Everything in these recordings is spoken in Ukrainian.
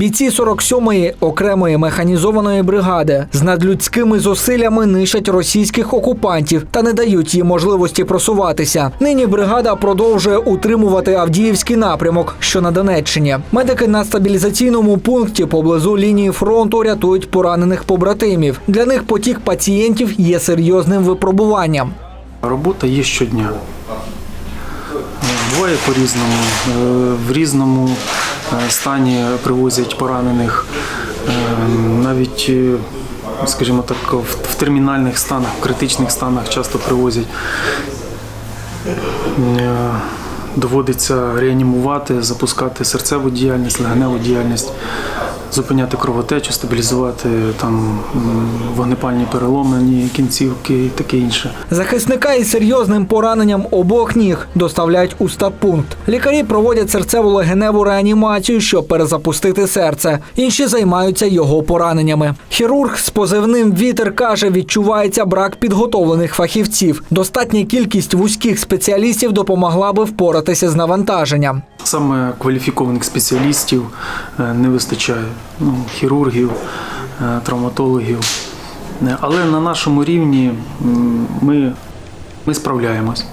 Бійці 47-ї окремої механізованої бригади з надлюдськими зусиллями нищать російських окупантів та не дають їм можливості просуватися. Нині бригада продовжує утримувати Авдіївський напрямок, що на Донеччині. Медики на стабілізаційному пункті поблизу лінії фронту рятують поранених побратимів. Для них потік пацієнтів є серйозним випробуванням. Робота є щодня. Буває по-різному. Е, В різному е, стані привозять поранених. Е, Навіть, скажімо так, в термінальних станах, в критичних станах часто привозять. Доводиться реанімувати, запускати серцеву діяльність, легеневу діяльність, зупиняти кровотечу, стабілізувати там вогнепальні переломлені кінцівки і таке інше. Захисника із серйозним пораненням обох ніг доставляють у стабпункт. Лікарі проводять серцево-легеневу реанімацію, щоб перезапустити серце. Інші займаються його пораненнями. Хірург з позивним вітер каже, відчувається брак підготовлених фахівців. Достатня кількість вузьких спеціалістів допомогла би впоратися з навантаженням. Саме кваліфікованих спеціалістів е, не вистачає. Ну, хірургів, е, травматологів. Е, Але на нашому рівні ми, ми справляємось.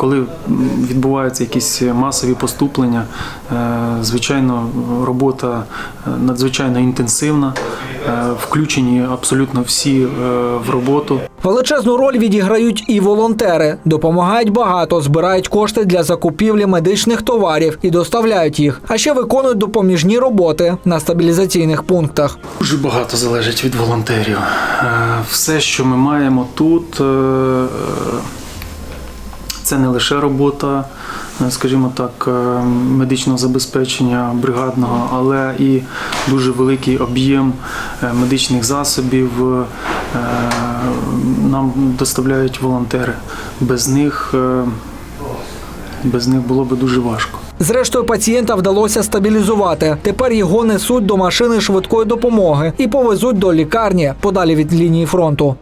Коли відбуваються якісь масові поступлення, е, звичайно, робота е, надзвичайно інтенсивна, е, включені абсолютно всі в роботу. Величезну роль відіграють і волонтери. Допомагають багато, збирають кошти для закупівлі медичних товарів і доставляють їх. А ще виконують допоміжні роботи на стабілізаційних пунктах. Дуже багато залежить від волонтерів. Все, що ми маємо тут, це не лише робота, е, скажімо так, е, медичного забезпечення бригадного, але і дуже великий об'єм е, медичних засобів нам доставляють волонтери. Без них, без них було би дуже важко. Зрештою, пацієнта вдалося стабілізувати. Тепер його несуть до машини швидкої допомоги і повезуть до лікарні подалі від лінії фронту.